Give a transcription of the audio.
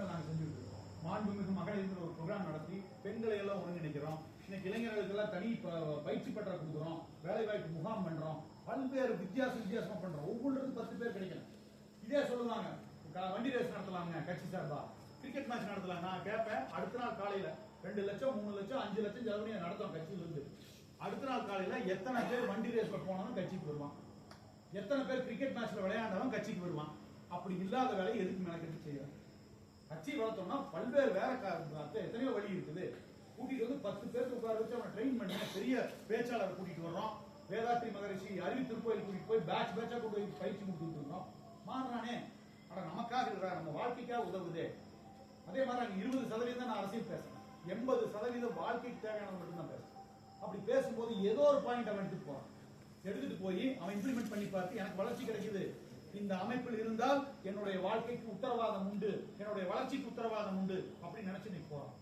விஷயங்கள் நாங்கள் செஞ்சுட்டு இருக்கோம் மாண்புமிகு மகளிர் ஒரு ப்ரோக்ராம் நடத்தி பெண்களை எல்லாம் ஒருங்கிணைக்கிறோம். இன்னைக்கு இளைஞர்களுக்கு எல்லாம் தனி பயிற்சி பெற்ற கொடுக்குறோம். வேலை வாய்ப்பு முகாம் பண்றோம். பல்வேறு வித்தியாச வித்தியாசமா பண்றோம். ஒவ்வொன்றுக்கும் பத்து பேர் கிடைக்கணும். இதே சொல்லுவாங்க. க- வண்டி ரேஸ் நடத்தலாங்க கட்சி சார்பா. கிரிக்கெட் மேட்ச் நடத்தலாம் நான் கேட்பேன். அடுத்த நாள் காலையில ரெண்டு லட்சம் மூணு லட்சம் அஞ்சு லட்சம் செலவு நடத்தும் கட்சியில இருந்து அடுத்த நாள் காலையில எத்தனை பேர் வண்டி ரேஸ்ல போனவன் கட்சிக்கு வருவான். எத்தனை பேர் கிரிக்கெட் மேட்ச்ல விளையாண்டவன் கட்சிக்கு வருவான். அப்படி இல்லாத வேலையை எதுக்கு மெனக்கெட்டு செய்யறான் கட்சி வளர்த்தோம்னா பல்வேறு வேற கா- எத்தனையோ வழி இருக்குது. கூட்டிட்டு வந்து பத்து பேருக்கு உட்கார வச்சு அவனை ட்ரெயின் பண்ணி பெரிய பேச்சாளர் கூட்டிட்டு வர்றோம். வேதாத்ரி மகரிஷி அறிவு திருக்கோயில் கூட்டிட்டு போய் பேட்ச் பேட்சா கொண்டு போய் பயிற்சி கொடுத்துட்டு இருக்கோம் மாறுறானே. ஆனா நமக்காக இருக்கிற நம்ம வாழ்க்கைக்காக உதவுதே. அதே மாதிரி அங்க இருபது சதவீதம் நான் அரசியல் பேசுறேன். எண்பது சதவீதம் வாழ்க்கைக்கு தேவையான மட்டும் தான் பேசுறேன். அப்படி பேசும்போது ஏதோ ஒரு பாயிண்ட் அவன் எடுத்துட்டு போறான். எடுத்துட்டு போய் அவன் இம்ப்ளிமெண்ட் பண்ணி பார்த்து எனக்கு வளர்ச்சி கிடைக்குது. இந்த அமைப்பில் இருந்தால் என்னுடைய வாழ்க்கைக்கு உத்தரவாதம் உண்டு என்னுடைய வளர்ச்சிக்கு உத்தரவாதம் உண்டு அப்படின்னு நினைச்சு நீ போறான்